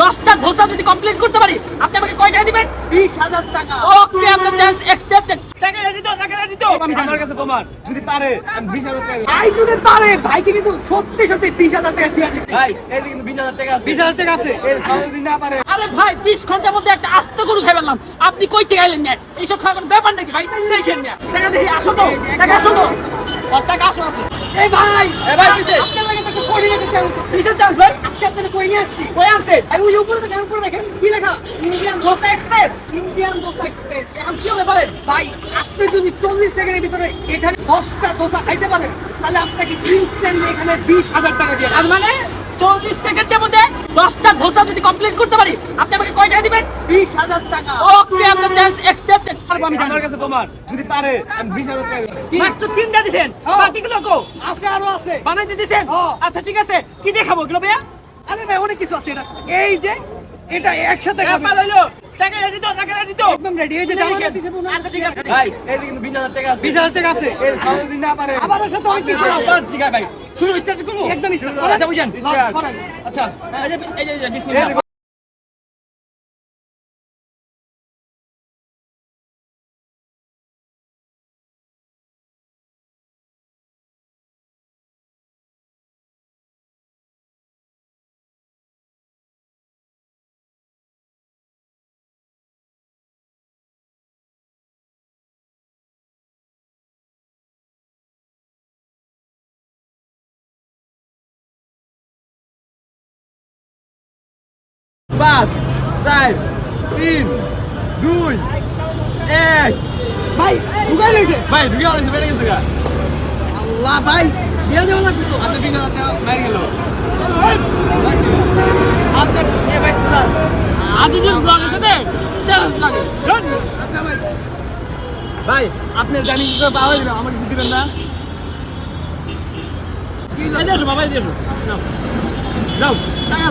দশটা ধোসা যদি কমপ্লিট করতে পারি আপনি আমাকে কয় টাকা দিবেন? বিশ হাজার টাকা। ওকে আপনার চান্স অ্যাকসেপ্টেড টাকা রেডি তো টাকা রেডি তো। আমার কাছে প্রমাণ যদি পারে আমি বিশ হাজার টাকা ভাই যদি পারে ভাইকে কিন্তু সত্যি সত্যি বিশ হাজার টাকা দিয়ে দিবে। ভাই এই কিন্তু বিশ হাজার টাকা আছে। বিশ হাজার টাকা আছে। এর যদি না পারে। আরে ভাই বিশ ঘণ্টার মধ্যে একটা আস্ত গরু খাই ফেললাম। আপনি কই থেকে আইলেন না এইসব খাওয়ার কোনো ব্যাপার নাকি ভাই? দেখেন না টাকা দেখি আসো তো। টাকা আসো তো। আর টাকা আসো আছে এই ভাই এ ভাই, কিসে? আপনার লাগে তো কোঅর্ডিনেটর চান্স কিসের চান্স ভাই? আজকে আপনাকে কই নিয়ে আসছি। কই ওই উপরে দেখেন উপরে দেখেন কি লেখা? Indian dosa express. Indian dosa express. এখন কি হবে বলেন? ভাই আপনি যদি চল্লিশ সেকেন্ডের ভিতরে এখানে দশটা দোসা খাইতে পারেন তাহলে আপনাকে ইনস্ট্যান্টলি এখানে বিশ হাজার টাকা দিয়ে তার মানে চল্লিশ সেকেন্ডের মধ্যে দশটা ধোসা যদি কমপ্লিট করতে পারি আপনি আমাকে কয় টাকা দিবেন? বিশ হাজার টাকা। ওকে আপনার চান্স অ্যাকসেপ্টেড আমি আমার কাছে প্রমাণ যদি পারে আমি বিশ হাজার টাকা। মাত্র তিনটা দিছেন? হ্যাঁ। বাকিগুলো কো? আছে আরও আছে। বানাইতে দিছেন? হ্যাঁ। আচ্ছা ঠিক আছে। কি দেখাবো এগুলো ভাইয়া? আরে ভাই অনেক কিছু আছে এটা এই যে এটা একসাথে খাবে। হইল। টাকা রেডি তো টাকা রেডি তো। একদম রেডি এই যে জামাটা দিছে বোনা আচ্ছা ঠিক আছে। ভাই এই কিন্তু বিশ হাজার টাকা আছে। বিশ হাজার টাকা আছে। এর খাওয়া দিন না পারে। আবার সাথে অনেক কিছু আছে। ঠিক আছে ভাই। শুরু স্টার্ট করব? একদম স্টার্ট। আচ্ছা বুঝেন। আচ্ছা এই যে- এই যে বিসমিল্লাহ পাঁচ চার তিন দুই এক। ভাই ঢুকাই লেগেছে ভাই ঢুকে গেছে বেড়ে গেছে আল্লাহ ভাই দিয়ে দেওয়া লাগবে তো। বিশ হাজার টাকা বাইরে গেল। আপনার এ ভাই দাদা আদিদিন ব্লগের সাথে চ্যালেঞ্জ লাগে. আচ্ছা ভাই। ভাই আপনি জানি কি করে পাওয়া যাবে আমাকে দিবেন না। যে এসো বাবা এই যে এসো নাও। নাও টাকা